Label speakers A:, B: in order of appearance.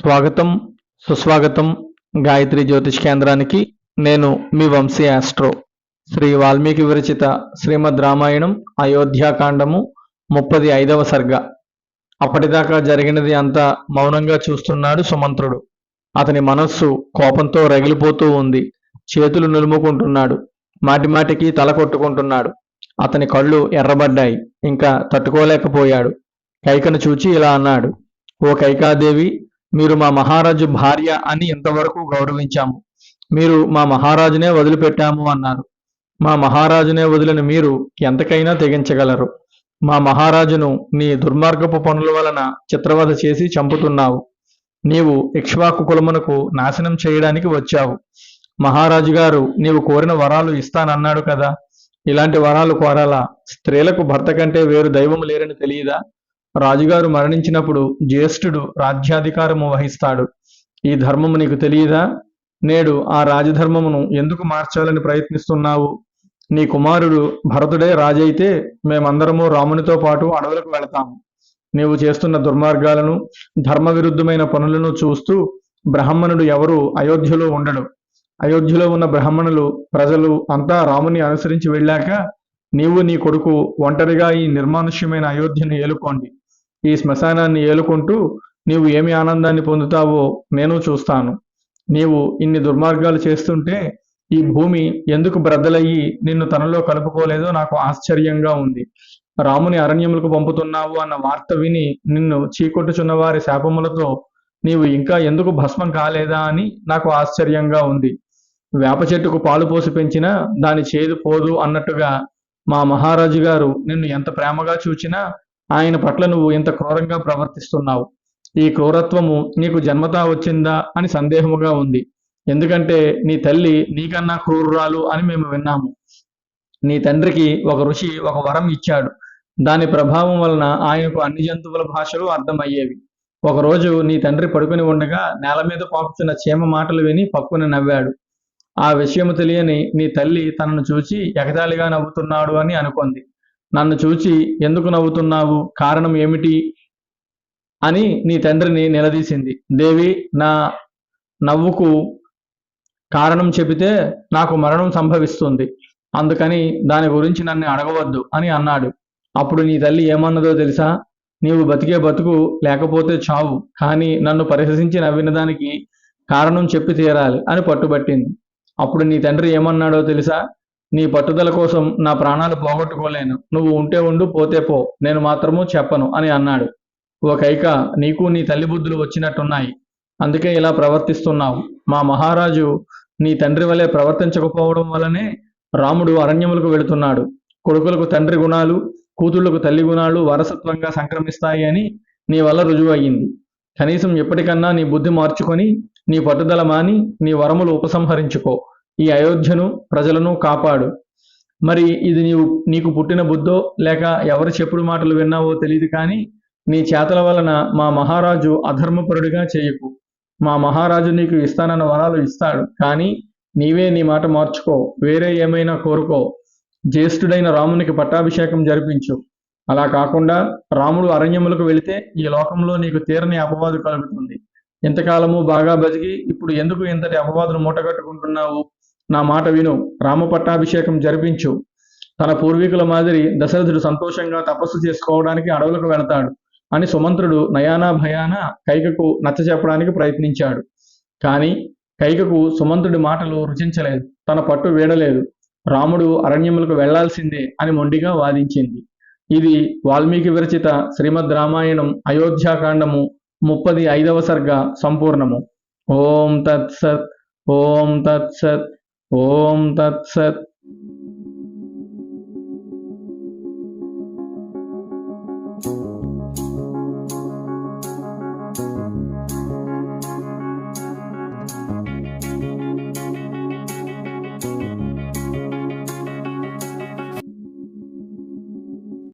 A: స్వాగతం సుస్వాగతం గాయత్రి జ్యోతిష్ కేంద్రానికి. నేను మీ వంశీ ఆస్ట్రో. శ్రీ వాల్మీకి విరచిత శ్రీమద్ రామాయణం అయోధ్యాకాండము ముప్పది ఐదవ సర్గ. అప్పటిదాకా జరిగినది అంతా మౌనంగా చూస్తున్నాడు సుమంత్రుడు. అతని మనస్సు కోపంతో రగిలిపోతూ ఉంది. చేతులు నులుముకుంటున్నాడు. మాటిమాటికి తల కొట్టుకుంటున్నాడు. అతని కళ్ళు ఎర్రబడ్డాయి. ఇంకా తట్టుకోలేకపోయాడు. కైకను చూచి ఇలా అన్నాడు ఓ కైకాదేవి మీరు మా మహారాజు భార్య అని ఇంతవరకు గౌరవించాము. మీరు మా మహారాజునే వదిలిపెట్టాము అన్నారు. మా మహారాజునే వదిలిన మీరు ఎంతకైనా తెగించగలరు. మా మహారాజును నీ దుర్మార్గపు పనుల వలన చిత్రవధ చేసి చంపుతున్నావు. నీవు ఇక్ష్వాకు కులమునకు నాశనం చేయడానికి వచ్చావు. మహారాజు గారు నీవు కోరిన వరాలు ఇస్తానన్నాడు కదా. ఇలాంటి వరాలు కోరాలా? స్త్రీలకు భర్త కంటే వేరు దైవం లేరని తెలియదా? రాజుగారు మరణించినప్పుడు జ్యేష్ఠుడు రాజ్యాధికారము వహిస్తాడు. ఈ ధర్మము నీకు తెలియదా? నేడు ఆ రాజధర్మమును ఎందుకు మార్చాలని ప్రయత్నిస్తున్నావు? నీ కుమారుడు భరతుడే రాజైతే మేమందరము రామునితో పాటు అడవులకు వెళతాము నీవు చేస్తున్న దుర్మార్గాలను ధర్మ విరుద్ధమైన పనులను చూస్తూ బ్రాహ్మణుడు ఎవరు అయోధ్యలో ఉండడు. అయోధ్యలో ఉన్న బ్రాహ్మణులు ప్రజలు అంతా రాముని అనుసరించి వెళ్ళాక నీవు నీ కొడుకు ఒంటరిగా ఈ నిర్మానుష్యమైన అయోధ్యను ఏలుకోండి. ఈ శ్మశానాన్ని ఏలుకుంటూ నీవు ఏమి ఆనందాన్ని పొందుతావో నేను చూస్తాను. నీవు ఇన్ని దుర్మార్గాలు చేస్తుంటే ఈ భూమి ఎందుకు బ్రద్దలయ్యి నిన్ను తనలో కలుపుకోలేదో నాకు ఆశ్చర్యంగా ఉంది. రాముని అరణ్యములకు పంపుతున్నావు అన్న వార్త విని నిన్ను చీకొట్టుచున్న వారి శాపములతో నీవు ఇంకా ఎందుకు భస్మం కాలేదా అని నాకు ఆశ్చర్యంగా ఉంది. వేప చెట్టుకు పాలు పోసి పెంచినా దాని చేదు పోదు అన్నట్టుగా మా మహారాజు గారు నిన్ను ఎంత ప్రేమగా చూచినా ఆయన పట్ల నువ్వు ఇంత క్రూరంగా ప్రవర్తిస్తున్నావు. ఈ క్రూరత్వము నీకు జన్మతా వచ్చిందా అని సందేహముగా ఉంది. ఎందుకంటే నీ తల్లి నీకన్నా క్రూరురాలు అని మేము విన్నాము. నీ తండ్రికి ఒక ఋషి ఒక వరం ఇచ్చాడు. దాని ప్రభావం వలన ఆయనకు అన్ని జంతువుల భాషలు అర్థమయ్యేవి. ఒకరోజు నీ తండ్రి పడుకుని ఉండగా నేల మీద పాకుతున్న చీమ మాటలు విని పక్కున నవ్వాడు. ఆ విషయము తెలియని నీ తల్లి తనను చూచి ఎగదాలిగా నవ్వుతున్నాడు అని అనుకుంది. నన్ను చూచి ఎందుకు నవ్వుతున్నావు? కారణం ఏమిటి? అని నీ తండ్రిని నిలదీసింది. దేవి నా నవ్వుకు కారణం చెబితే నాకు మరణం సంభవిస్తుంది. అందుకని దాని గురించి నన్ను అడగవద్దు అని అన్నాడు. అప్పుడు నీ తల్లి ఏమన్నదో తెలుసా? నీవు బతికే బతుకు లేకపోతే చావు. కానీ నన్ను పరిహసించి నవ్విన దానికి కారణం చెప్పి తీరాలి అని పట్టుబట్టింది. అప్పుడు నీ తండ్రి ఏమన్నాడో తెలుసా? నీ పట్టుదల కోసం నా ప్రాణాలు పోగొట్టుకోలేను. నువ్వు ఉంటే ఉండు పోతే పో. నేను మాత్రము చెప్పను అని అన్నాడు. ఓ కైక నీకు నీ తల్లి బుద్ధులు వచ్చినట్టున్నాయి. అందుకే ఇలా ప్రవర్తిస్తున్నావు. మా మహారాజు నీ తండ్రి వలె ప్రవర్తించకపోవడం వలనే రాముడు అరణ్యములకు వెళుతున్నాడు. కొడుకులకు తండ్రి గుణాలు కూతుళ్ళకు తల్లి గుణాలు వారసత్వంగా సంక్రమిస్తాయి అని నీ వల్ల రుజువు అయ్యింది కనీసం ఎప్పటికన్నా నీ బుద్ధి మార్చుకొని నీ పట్టుదల మాని నీ వరములు ఉపసంహరించుకో. ఈ అయోధ్యను ప్రజలను కాపాడు. మరి ఇది నీవు నీకు పుట్టిన బుద్ధో లేక ఎవరి చెప్పుడు మాటలు విన్నావో తెలియదు కానీ నీ చేతల వలన మా మహారాజు అధర్మపరుడిగా చేయకు. మా మహారాజు నీకు ఇస్తానన్న వరాలు ఇస్తాడు. కానీ నీవే నీ మాట మార్చుకో. వేరే ఏమైనా కోరుకో. జ్యేష్ఠుడైన రామునికి పట్టాభిషేకం జరిపించు. అలా కాకుండా రాముడు అరణ్యములకు వెళితే ఈ లోకంలో నీకు తీరని అపవాదు కలుగుతుంది. ఇంతకాలము బాగా బతికి ఇప్పుడు ఎందుకు ఇంతటి అపవాదును మూటగట్టుకుంటున్నావు నా మాట విను. రామ పట్టాభిషేకం జరిపించు. తన పూర్వీకుల మాదిరి దశరథుడు సంతోషంగా తపస్సు చేసుకోవడానికి అడవులకు వెళతాడు. అని సుమంత్రుడు నయానా భయాన కైకకు నచ్చ చెప్పడానికి ప్రయత్నించాడు. కానీ కైకకు సుమంత్రుడి మాటలు రుచించలేదు. తన పట్టు వీడలేదు. రాముడు అరణ్యములకు వెళ్ళాల్సిందే అని మొండిగా వాదించింది. ఇది వాల్మీకి విరచిత శ్రీమద్ రామాయణం అయోధ్యాకాండము ముప్పది ఐదవ సర్గ సంపూర్ణము. ఓం తత్సత్ ఓం తత్సత్ ఓం తత్సత్